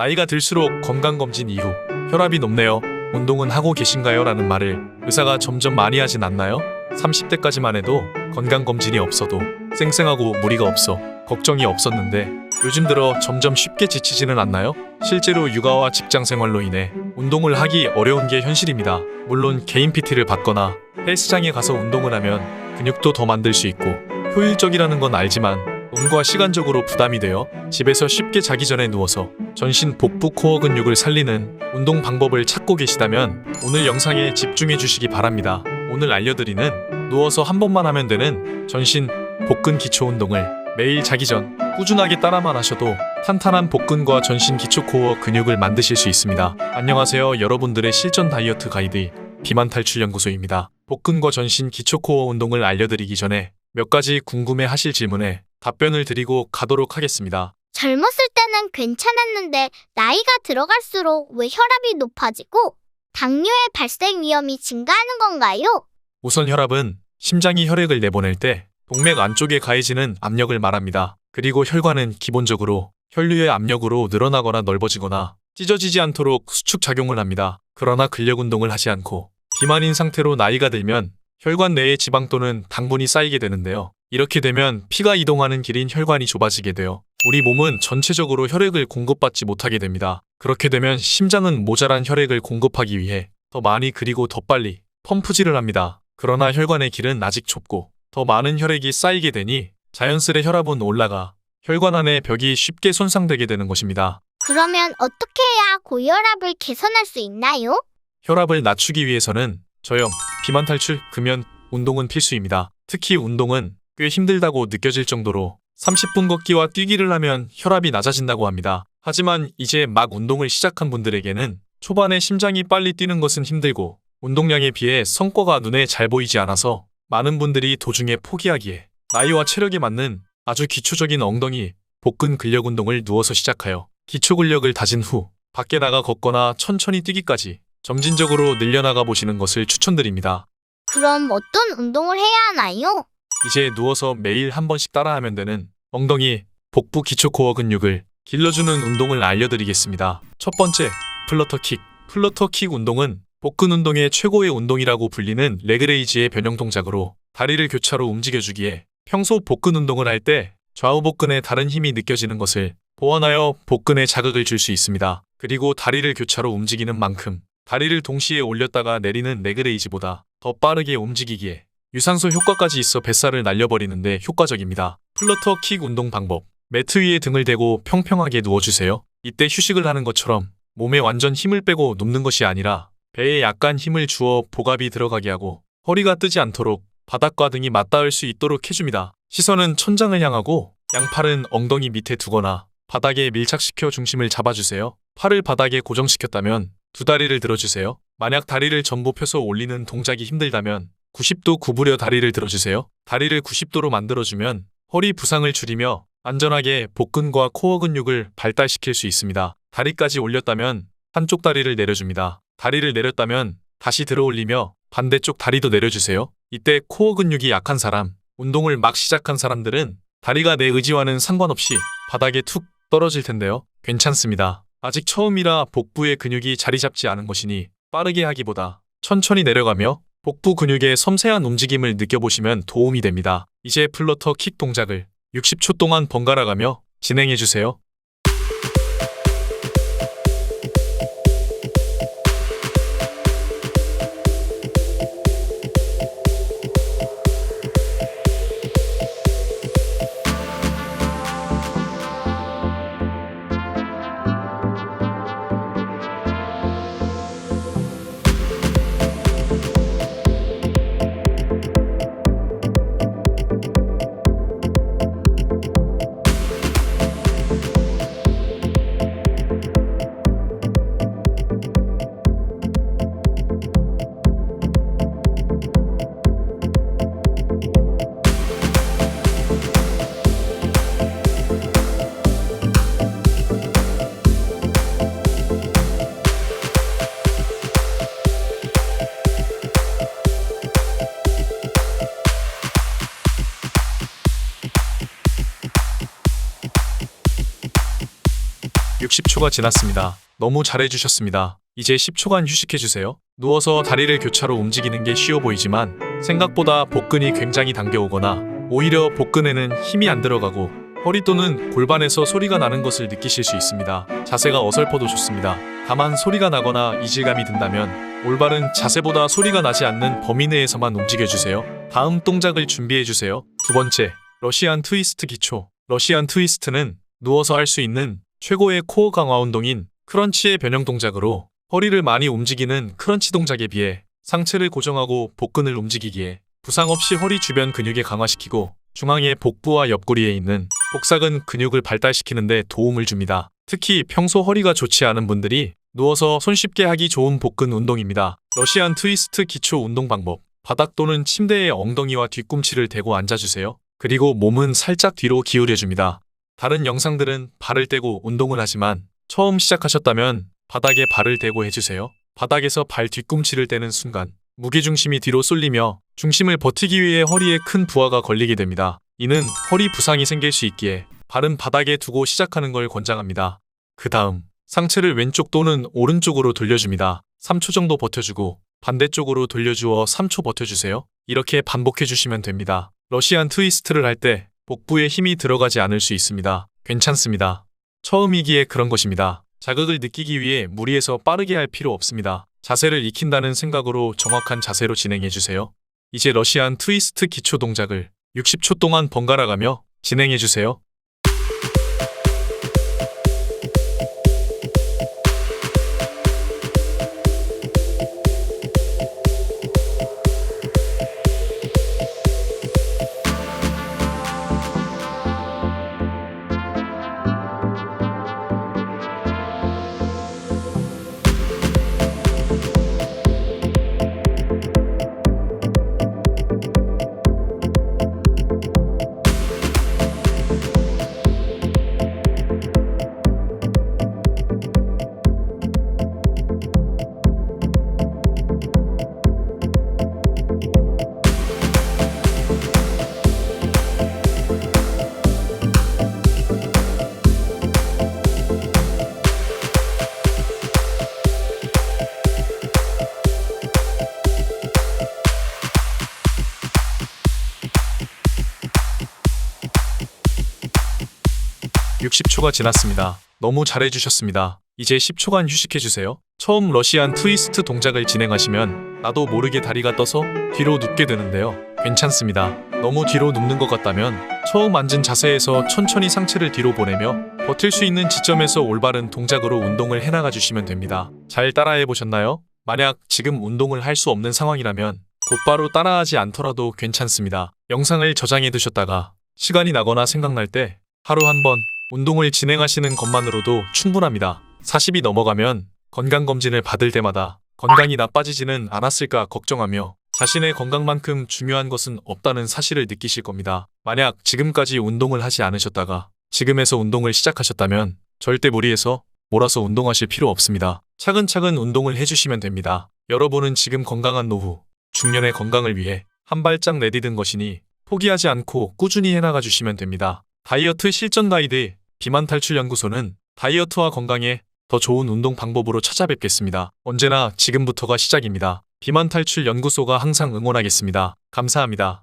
나이가 들수록 건강검진 이후 혈압이 높네요. 운동은 하고 계신가요? 라는 말을 의사가 점점 많이 하진 않나요? 30대까지만 해도 건강검진이 없어도 쌩쌩하고 무리가 없어 걱정이 없었는데 요즘 들어 점점 쉽게 지치지는 않나요? 실제로 육아와 직장 생활로 인해 운동을 하기 어려운 게 현실입니다. 물론 개인 PT를 받거나 헬스장에 가서 운동을 하면 근육도 더 만들 수 있고 효율적이라는 건 알지만 돈과 시간적으로 부담이 되어 집에서 쉽게 자기 전에 누워서 전신 복부 코어 근육을 살리는 운동 방법을 찾고 계시다면 오늘 영상에 집중해 주시기 바랍니다. 오늘 알려드리는 누워서 한 번만 하면 되는 전신 복근 기초 운동을 매일 자기 전 꾸준하게 따라만 하셔도 탄탄한 복근과 전신 기초 코어 근육을 만드실 수 있습니다. 안녕하세요. 여러분들의 실전 다이어트 가이드 비만 탈출 연구소입니다. 복근과 전신 기초 코어 운동을 알려드리기 전에 몇 가지 궁금해 하실 질문에 답변을 드리고 가도록 하겠습니다. 젊었을 때는 괜찮았는데 나이가 들어갈수록 왜 혈압이 높아지고 당뇨의 발생 위험이 증가하는 건가요? 우선 혈압은 심장이 혈액을 내보낼 때 동맥 안쪽에 가해지는 압력을 말합니다. 그리고 혈관은 기본적으로 혈류의 압력으로 늘어나거나 넓어지거나 찢어지지 않도록 수축 작용을 합니다. 그러나 근력 운동을 하지 않고 비만인 상태로 나이가 들면 혈관 내에 지방 또는 당분이 쌓이게 되는데요. 이렇게 되면 피가 이동하는 길인 혈관이 좁아지게 되어 우리 몸은 전체적으로 혈액을 공급받지 못하게 됩니다. 그렇게 되면 심장은 모자란 혈액을 공급하기 위해 더 많이 그리고 더 빨리 펌프질을 합니다. 그러나 혈관의 길은 아직 좁고 더 많은 혈액이 쌓이게 되니 자연스레 혈압은 올라가 혈관 안의 벽이 쉽게 손상되게 되는 것입니다. 그러면 어떻게 해야 고혈압을 개선할 수 있나요? 혈압을 낮추기 위해서는 저염, 비만 탈출, 금연, 운동은 필수입니다. 특히 운동은 꽤 힘들다고 느껴질 정도로 30분 걷기와 뛰기를 하면 혈압이 낮아진다고 합니다. 하지만 이제 막 운동을 시작한 분들에게는 초반에 심장이 빨리 뛰는 것은 힘들고 운동량에 비해 성과가 눈에 잘 보이지 않아서 많은 분들이 도중에 포기하기에 나이와 체력에 맞는 아주 기초적인 엉덩이, 복근 근력 운동을 누워서 시작하여 기초 근력을 다진 후 밖에 나가 걷거나 천천히 뛰기까지 점진적으로 늘려나가 보시는 것을 추천드립니다. 그럼 어떤 운동을 해야 하나요? 이제 누워서 매일 한 번씩 따라하면 되는 엉덩이, 복부 기초 코어 근육을 길러주는 운동을 알려드리겠습니다. 첫 번째, 플러터 킥. 플러터 킥 운동은 복근 운동의 최고의 운동이라고 불리는 레그레이즈의 변형 동작으로 다리를 교차로 움직여주기에 평소 복근 운동을 할 때 좌우 복근에 다른 힘이 느껴지는 것을 보완하여 복근에 자극을 줄 수 있습니다. 그리고 다리를 교차로 움직이는 만큼 다리를 동시에 올렸다가 내리는 레그레이즈보다 더 빠르게 움직이기에 유산소 효과까지 있어 뱃살을 날려버리는데 효과적입니다. 플러터 킥 운동 방법. 매트 위에 등을 대고 평평하게 누워주세요. 이때 휴식을 하는 것처럼 몸에 완전 힘을 빼고 눕는 것이 아니라 배에 약간 힘을 주어 복압이 들어가게 하고 허리가 뜨지 않도록 바닥과 등이 맞닿을 수 있도록 해줍니다. 시선은 천장을 향하고 양팔은 엉덩이 밑에 두거나 바닥에 밀착시켜 중심을 잡아주세요. 팔을 바닥에 고정시켰다면 두 다리를 들어주세요. 만약 다리를 전부 펴서 올리는 동작이 힘들다면 90도 구부려 다리를 들어주세요. 다리를 90도로 만들어주면 허리 부상을 줄이며 안전하게 복근과 코어 근육을 발달시킬 수 있습니다. 다리까지 올렸다면 한쪽 다리를 내려줍니다. 다리를 내렸다면 다시 들어 올리며 반대쪽 다리도 내려주세요. 이때 코어 근육이 약한 사람, 운동을 막 시작한 사람들은 다리가 내 의지와는 상관없이 바닥에 툭 떨어질 텐데요. 괜찮습니다. 아직 처음이라 복부의 근육이 자리 잡지 않은 것이니 빠르게 하기보다 천천히 내려가며 복부 근육의 섬세한 움직임을 느껴보시면 도움이 됩니다. 이제 플러터 킥 동작을 60초 동안 번갈아 가며 진행해 주세요. 60초가 지났습니다. 너무 잘해주셨습니다. 이제 10초간 휴식해주세요. 누워서 다리를 교차로 움직이는 게 쉬워 보이지만 생각보다 복근이 굉장히 당겨오거나 오히려 복근에는 힘이 안 들어가고 허리 또는 골반에서 소리가 나는 것을 느끼실 수 있습니다. 자세가 어설퍼도 좋습니다. 다만 소리가 나거나 이질감이 든다면 올바른 자세보다 소리가 나지 않는 범위 내에서만 움직여주세요. 다음 동작을 준비해주세요. 두 번째, 러시안 트위스트 기초. 러시안 트위스트는 누워서 할 수 있는 최고의 코어 강화 운동인 크런치의 변형 동작으로 허리를 많이 움직이는 크런치 동작에 비해 상체를 고정하고 복근을 움직이기에 부상 없이 허리 주변 근육에 강화시키고 중앙의 복부와 옆구리에 있는 복사근 근육을 발달시키는 데 도움을 줍니다. 특히 평소 허리가 좋지 않은 분들이 누워서 손쉽게 하기 좋은 복근 운동입니다. 러시안 트위스트 기초 운동 방법. 바닥 또는 침대에 엉덩이와 뒤꿈치를 대고 앉아주세요. 그리고 몸은 살짝 뒤로 기울여줍니다. 다른 영상들은 발을 떼고 운동을 하지만 처음 시작하셨다면 바닥에 발을 대고 해주세요. 바닥에서 발 뒤꿈치를 떼는 순간 무게중심이 뒤로 쏠리며 중심을 버티기 위해 허리에 큰 부하가 걸리게 됩니다. 이는 허리 부상이 생길 수 있기에 발은 바닥에 두고 시작하는 걸 권장합니다. 그 다음 상체를 왼쪽 또는 오른쪽으로 돌려줍니다. 3초 정도 버텨주고 반대쪽으로 돌려주어 3초 버텨주세요. 이렇게 반복해 주시면 됩니다. 러시안 트위스트를 할 때 복부에 힘이 들어가지 않을 수 있습니다. 괜찮습니다. 처음이기에 그런 것입니다. 자극을 느끼기 위해 무리해서 빠르게 할 필요 없습니다. 자세를 익힌다는 생각으로 정확한 자세로 진행해 주세요. 이제 러시안 트위스트 기초 동작을 60초 동안 번갈아 가며 진행해 주세요. 육십 초가 지났습니다. 너무 잘해주셨습니다. 이제 10초간 휴식해주세요. 처음 러시안 트위스트 동작을 진행하시면 나도 모르게 다리가 떠서 뒤로 눕게 되는데요. 괜찮습니다. 너무 뒤로 눕는 것 같다면 처음 앉은 자세에서 천천히 상체를 뒤로 보내며 버틸 수 있는 지점에서 올바른 동작으로 운동을 해나가 주시면 됩니다. 잘 따라해 보셨나요? 만약 지금 운동을 할 수 없는 상황이라면 곧바로 따라하지 않더라도 괜찮습니다. 영상을 저장해 두셨다가 시간이 나거나 생각날 때 하루 한번 운동을 진행하시는 것만으로도 충분합니다. 40이 넘어가면 건강검진을 받을 때마다 건강이 나빠지지는 않았을까 걱정하며 자신의 건강만큼 중요한 것은 없다는 사실을 느끼실 겁니다. 만약 지금까지 운동을 하지 않으셨다가 지금에서 운동을 시작하셨다면 절대 무리해서 몰아서 운동하실 필요 없습니다. 차근차근 운동을 해주시면 됩니다. 여러분은 지금 건강한 노후, 중년의 건강을 위해 한 발짝 내디딘 것이니 포기하지 않고 꾸준히 해나가 주시면 됩니다. 다이어트 실전 가이드 비만 탈출 연구소는 다이어트와 건강에 더 좋은 운동 방법으로 찾아뵙겠습니다. 언제나 지금부터가 시작입니다. 비만 탈출 연구소가 항상 응원하겠습니다. 감사합니다.